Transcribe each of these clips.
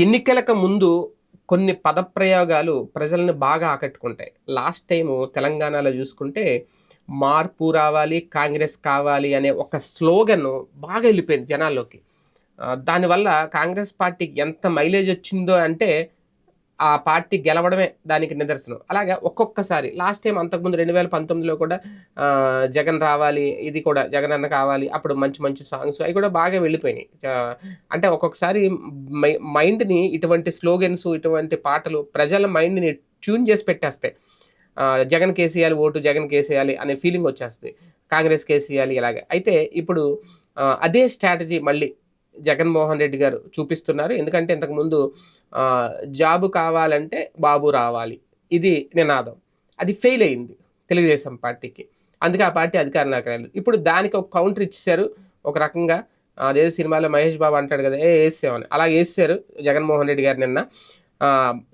ఎన్నికలకు ముందు కొన్ని పదప్రయోగాలు ప్రజల్ని బాగా ఆకట్టుకుంటాయి. లాస్ట్ టైము తెలంగాణలో చూసుకుంటే మార్పు రావాలి కాంగ్రెస్ కావాలి అనే ఒక స్లోగన్ బాగా వెళ్ళిపోయింది జనాల్లోకి. దానివల్ల కాంగ్రెస్ పార్టీకి ఎంత మైలేజ్ వచ్చిందో అంటే ఆ పార్టీ గెలవడమే దానికి నిదర్శనం. అలాగే ఒక్కొక్కసారి లాస్ట్ టైం అంతకుముందు రెండు వేల పంతొమ్మిదిలో కూడా జగన్ రావాలి ఇది కూడా జగన్ అన్న కావాలి అప్పుడు మంచి మంచి సాంగ్స్ అవి కూడా బాగా వెళ్ళిపోయినాయి. అంటే ఒక్కొక్కసారి మై మైండ్ని ఇటువంటి స్లోగన్స్ ఇటువంటి పాటలు ప్రజల మైండ్ని ట్యూన్ చేసి పెట్టేస్తాయి. జగన్ కేసేయాలి ఓటు జగన్ కేసేయాలి అనే ఫీలింగ్ వచ్చేస్తుంది. కాంగ్రెస్ కేసేయాలి ఇలాగే. అయితే ఇప్పుడు అదే స్ట్రాటజీ మళ్ళీ జగన్మోహన్ రెడ్డి గారు చూపిస్తున్నారు. ఎందుకంటే ఇంతకుముందు జాబు కావాలంటే బాబు రావాలి. ఇది నినాదం. అది ఫెయిల్ అయింది తెలుగుదేశం పార్టీకి. అందుకే ఆ పార్టీ అధికారంలోకి రాలేదు. ఇప్పుడు దానికి ఒక కౌంటర్ ఇచ్చేశారు ఒక రకంగా. అదే సినిమాలో మహేష్ బాబు అంటాడు కదా ఏ వేసామని అలా వేసారు జగన్మోహన్ రెడ్డి గారు నిన్న.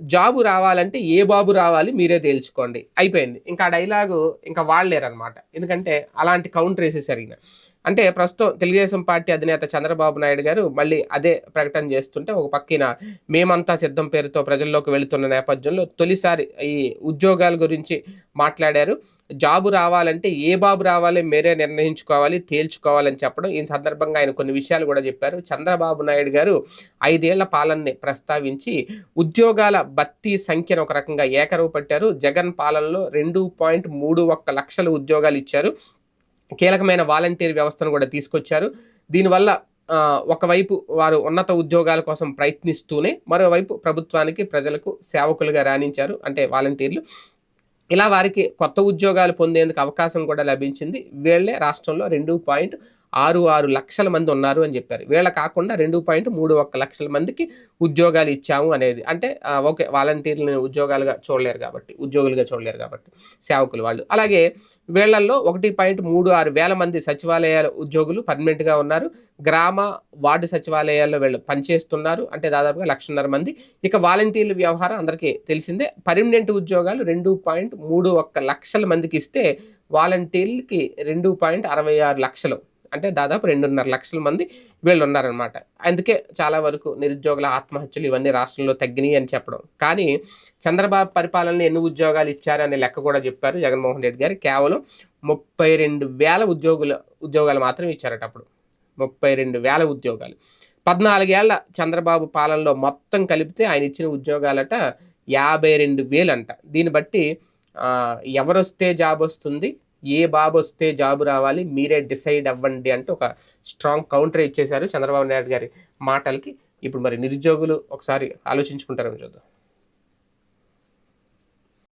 జాబు రావాలంటే ఏ బాబు రావాలి మీరే తేల్చుకోండి. అయిపోయింది. ఇంకా ఆ డైలాగు ఇంకా వాడలేరనమాట ఎందుకంటే అలాంటి కౌంటర్ వేసేసరిగిన అంటే ప్రస్తుతం తెలుగుదేశం పార్టీ అధినేత చంద్రబాబు నాయుడు గారు మళ్ళీ అదే ప్రకటన చేస్తుంటే ఒక పక్కన మేమంతా సిద్ధం పేరుతో ప్రజల్లోకి వెళుతున్న నేపథ్యంలో తొలిసారి ఈ ఉద్యోగాల గురించి మాట్లాడారు. జాబు రావాలంటే ఏ బాబు రావాలి మీరే నిర్ణయించుకోవాలి తేల్చుకోవాలని చెప్పడం. ఈ సందర్భంగా ఆయన కొన్ని విషయాలు కూడా చెప్పారు. చంద్రబాబు నాయుడు గారు ఐదేళ్ళ పాలనని ప్రస్తావించి ఉద్యోగాల భర్తీ సంఖ్యను ఒక రకంగా ఏకరవు పట్టారు. జగన్ పాలనలో రెండు పాయింట్ మూడు ఒక్క లక్షల ఉద్యోగాలు ఇచ్చారు. కీలకమైన వాలంటీర్ వ్యవస్థను కూడా తీసుకొచ్చారు. దీనివల్ల ఒకవైపు వారు ఉన్నత ఉద్యోగాల కోసం ప్రయత్నిస్తూనే మరోవైపు ప్రభుత్వానికి ప్రజలకు సేవకులుగా రాణించారు అంటే వాలంటీర్లు. ఇలా వారికి కొత్త ఉద్యోగాలు పొందేందుకు అవకాశం కూడా లభించింది. వీళ్ళే రాష్ట్రంలో రెండు పాయింట్ ఆరు ఆరు లక్షల మంది ఉన్నారు అని చెప్పారు. వీళ్ళ కాకుండా రెండు పాయింట్ మూడు ఒక్క లక్షల మందికి ఉద్యోగాలు ఇచ్చాము అనేది అంటే ఓకే వాలంటీర్లను ఉద్యోగాలుగా చూడలేరు కాబట్టి ఉద్యోగులుగా చూడలేరు కాబట్టి సేవకులు వాళ్ళు. అలాగే వీళ్ళల్లో ఒకటి పాయింట్ మూడు ఆరు వేల మంది సచివాలయాల ఉద్యోగులు పర్మనెంట్గా ఉన్నారు. గ్రామ వార్డు సచివాలయాల్లో వీళ్ళు పనిచేస్తున్నారు. అంటే దాదాపుగా లక్షన్నర మంది. ఇక వాలంటీర్ల వ్యవహారం అందరికీ తెలిసిందే. పర్మనెంట్ ఉద్యోగాలు రెండు పాయింట్ మూడు ఒక్క లక్షల మందికి ఇస్తే వాలంటీర్లకి రెండు పాయింట్ అరవై ఆరు లక్షలు. అంటే దాదాపు రెండున్నర లక్షల మంది వీళ్ళు ఉన్నారనమాట అందుకే చాలా వరకు నిరుద్యోగుల ఆత్మహత్యలు ఇవన్నీ రాష్ట్రంలో తగ్గినాయి అని చెప్పడం. కానీ చంద్రబాబు పరిపాలనలో ఎన్ని ఉద్యోగాలు ఇచ్చారనే లెక్క కూడా చెప్పారు జగన్మోహన్ రెడ్డి గారు. కేవలం ముప్పై రెండు వేల ఉద్యోగుల ఉద్యోగాలు మాత్రం ఇచ్చారట అప్పుడు. ముప్పై రెండు వేల ఉద్యోగాలు. పద్నాలుగేళ్ళ చంద్రబాబు పాలనలో మొత్తం కలిపితే ఆయన ఇచ్చిన ఉద్యోగాలట యాభై రెండు వేలు అంట దీన్ని బట్టి ఎవరొస్తే జాబ్ వస్తుంది ఏ బాబు వస్తే జాబు రావాలి మీరే డిసైడ్ అవ్వండి అంటే ఒక స్ట్రాంగ్ కౌంటర్ ఇచ్చేశారు చంద్రబాబు నాయుడు గారి మాటలకి. ఇప్పుడు మరి నిరుద్యోగులు ఒకసారి ఆలోచించుకుంటారని చూద్దాం.